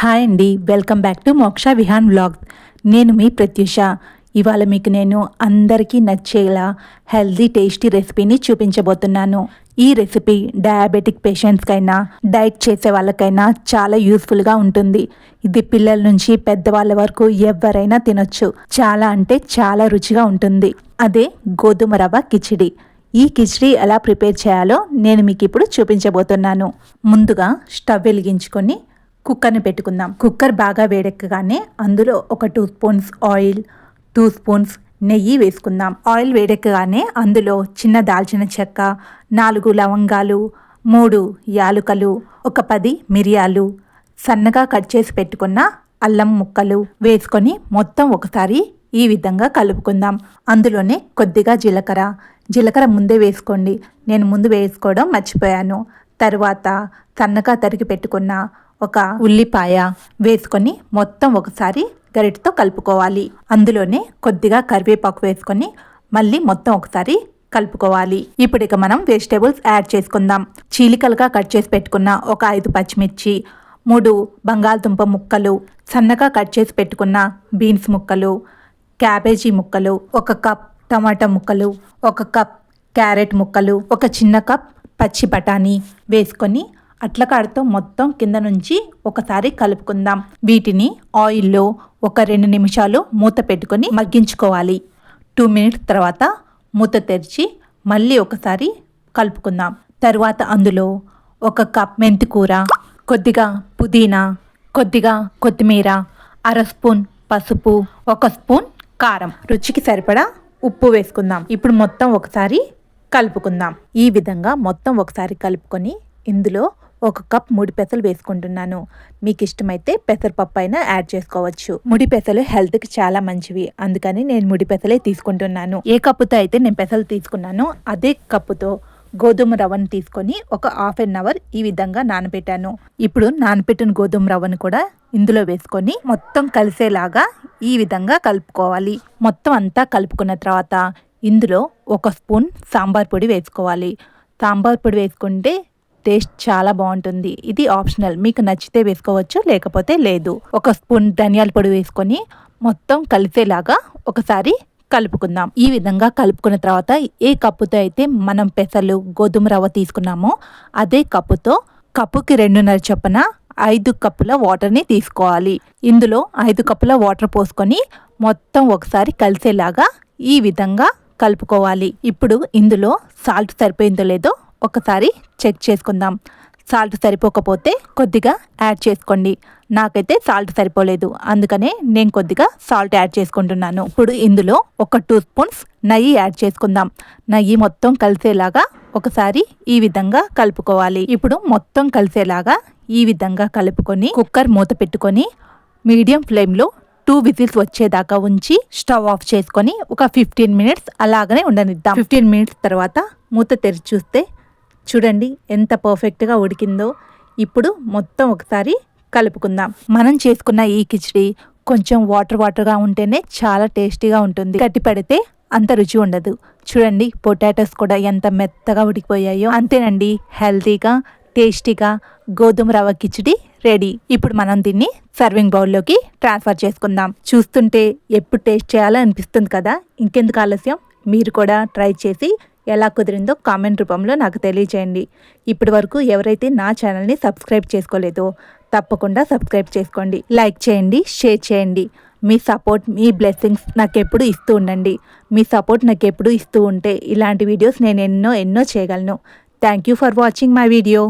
Hi అండి. Welcome back to మోక్ష Vihaan vlog. నేను మీ ప్రత్యూష. ఇవాళ మీకు నేను అందరికీ నచ్చేలా హెల్దీ టేస్టీ రెసిపీని చూపించబోతున్నాను. ఈ రెసిపీ డయాబెటిక్ పేషెంట్స్కైనా డైట్ చేసే వాళ్ళకైనా చాలా యూస్ఫుల్గా ఉంటుంది. ఇది పిల్లల నుంచి పెద్దవాళ్ళ వరకు ఎవరైనా తినొచ్చు. చాలా అంటే చాలా రుచిగా ఉంటుంది. అదే గోధుమ రవ్వ కిచిడి. ఈ కిచిడి ఎలా ప్రిపేర్ చేయాలో నేను మీకు ఇప్పుడు చూపించబోతున్నాను. ముందుగా స్టవ్ వెలిగించుకొని కుక్కర్ని పెట్టుకుందాం. కుక్కర్ బాగా వేడెక్కగానే అందులో ఒక two spoons oil two spoons నెయ్యి వేసుకుందాం. ఆయిల్ వేడెక్కగానే అందులో చిన్న దాల్చిన చెక్క నాలుగు లవంగాలు మూడు యాలుకలు ఒక పది మిరియాలు సన్నగా కట్ చేసి పెట్టుకున్న అల్లం ముక్కలు వేసుకొని మొత్తం ఒకసారి ఈ విధంగా కలుపుకుందాం. అందులోనే కొద్దిగా జీలకర్ర. జీలకర్ర ముందే వేసుకోండి. నేను ముందు వేసుకోవడం మర్చిపోయాను. తర్వాత సన్నగా తరిగి పెట్టుకున్న ఒక ఉల్లిపాయ వేసుకొని మొత్తం ఒకసారి గరిటతో కలుపుకోవాలి. అందులోనే కొద్దిగా కరివేపాకు వేసుకొని మళ్ళీ మొత్తం ఒకసారి కలుపుకోవాలి. ఇప్పుడు ఇక మనం వెజిటేబుల్స్ యాడ్ చేసుకుందాం. చీలికలుగా కట్ చేసి పెట్టుకున్న ఒక ఐదు పచ్చిమిర్చి మూడు బంగాళదుంప ముక్కలు సన్నగా కట్ చేసి పెట్టుకున్న బీన్స్ ముక్కలు క్యాబేజీ ముక్కలు ఒక కప్ టమాటా ముక్కలు ఒక కప్ క్యారెట్ ముక్కలు ఒక చిన్న కప్ పచ్చి బఠానీ వేసుకొని అట్లకాడతో మొత్తం కింద నుంచి ఒకసారి కలుపుకుందాం. వీటిని ఆయిల్లో ఒక రెండు నిమిషాలు మూత పెట్టుకొని మగ్గించుకోవాలి. టూ మినిట్స్ తర్వాత మూత తెరిచి మళ్ళీ ఒకసారి కలుపుకుందాం. తర్వాత అందులో ఒక కప్ మెంతికూర కొద్దిగా పుదీనా కొద్దిగా కొత్తిమీర అర స్పూన్ పసుపు ఒక స్పూన్ కారం. రుచికి సరిపడా ఉప్పు వేసుకుందాం. ఇప్పుడు మొత్తం ఒకసారి కలుపుకుందాం. ఈ విధంగా మొత్తం ఒకసారి కలుపుకొని ఇందులో ఒక కప్ ముడి పెసలు వేసుకుంటున్నాను. మీకు ఇష్టమైతే పెసరపప్పు అయినా యాడ్ చేసుకోవచ్చు. ముడి పెసలు హెల్త్కి చాలా మంచివి. అందుకని నేను ముడి పెసలే తీసుకుంటున్నాను. ఏ కప్పుతో అయితే నేను పెసలు తీసుకున్నానో అదే కప్పుతో గోధుమ రవ్వను తీసుకొని ఒక హాఫ్ అన్ అవర్ ఈ విధంగా నానబెట్టాను. ఇప్పుడు నానబెట్టిన గోధుమ రవ్వను కూడా ఇందులో వేసుకొని మొత్తం కలిసేలాగా ఈ విధంగా కలుపుకోవాలి. మొత్తం అంతా కలుపుకున్న తర్వాత ఇందులో ఒక స్పూన్ సాంబార్ పొడి వేసుకోవాలి. సాంబార్ పొడి వేసుకుంటే టేస్ట్ చాలా బాగుంటుంది. ఇది ఆప్షనల్. మీకు నచ్చితే వేసుకోవచ్చు లేకపోతే లేదు. ఒక స్పూన్ ధనియాల పొడి వేసుకొని మొత్తం కలిసేలాగా ఒకసారి కలుపుకుందాం. ఈ విధంగా కలుపుకున్న తర్వాత ఏ కప్పుతో అయితే మనం పెసలు గోధుమ రవ్వ తీసుకున్నామో అదే కప్పుతో కప్పుకి రెండున్నర చొప్పున ఐదు కప్పుల వాటర్ని తీసుకోవాలి. ఇందులో ఐదు కప్పుల వాటర్ పోసుకొని మొత్తం ఒకసారి కలిసేలాగా ఈ విధంగా కలుపుకోవాలి. ఇప్పుడు ఇందులో సాల్ట్ సరిపోయిందో లేదో ఒకసారి చెక్ చేసుకుందాం. సాల్ట్ సరిపోకపోతే కొద్దిగా యాడ్ చేసుకోండి. నాకైతే సాల్ట్ సరిపోలేదు. అందుకనే నేను కొద్దిగా సాల్ట్ యాడ్ చేసుకుంటున్నాను. ఇప్పుడు ఇందులో ఒక టూ స్పూన్స్ నెయ్యి యాడ్ చేసుకుందాం. నెయ్యి మొత్తం కలిసేలాగా ఒకసారి ఈ విధంగా కలుపుకోవాలి. ఇప్పుడు మొత్తం కలిసేలాగా ఈ విధంగా కలుపుకొని కుక్కర్ మూత పెట్టుకొని మీడియం ఫ్లేమ్లో టూ విజిల్స్ వచ్చేదాకా ఉంచి స్టవ్ ఆఫ్ చేసుకొని ఒక ఫిఫ్టీన్ మినిట్స్ అలాగనే ఉండనిద్దాం. ఫిఫ్టీన్ మినిట్స్ తర్వాత మూత తెరిచి చూస్తే చూడండి ఎంత పర్ఫెక్ట్గా ఉడికిందో. ఇప్పుడు మొత్తం ఒకసారి కలుపుకుందాం. మనం చేసుకున్న ఈ కిచిడి కొంచెం వాటర్ వాటర్గా ఉంటేనే చాలా టేస్టీగా ఉంటుంది. గట్టి పడితే అంత రుచి ఉండదు. చూడండి పొటాటోస్ కూడా ఎంత మెత్తగా ఉడికిపోయాయో. అంతేనండి హెల్తీగా టేస్టీగా గోధుమ రవ్వ కిచిడి రెడీ. ఇప్పుడు మనం దీన్ని సర్వింగ్ బౌల్లోకి ట్రాన్స్ఫర్ చేసుకుందాం. చూస్తుంటే ఎప్పుడు టేస్ట్ చేయాలో అనిపిస్తుంది కదా? ఇంకెందుకు ఆలస్యం? మీరు కూడా ట్రై చేసి ఎలా కుదిరిందో కామెంట్ రూపంలో నాకు తెలియచేయండి. ఇప్పటి వరకు ఎవరైతే నా ఛానల్ని సబ్స్క్రైబ్ చేసుకోలేదో తప్పకుండా సబ్స్క్రైబ్ చేసుకోండి. లైక్ చేయండి షేర్ చేయండి. మీ సపోర్ట్ మీ బ్లెస్సింగ్స్ నాకు ఎప్పుడు ఇస్తూ ఉండండి. మీ సపోర్ట్ నాకు ఎప్పుడు ఇస్తూ ఉంటే ఇలాంటి వీడియోస్ నేను ఎన్నో ఎన్నో చేయగలను. Thank you for watching my video.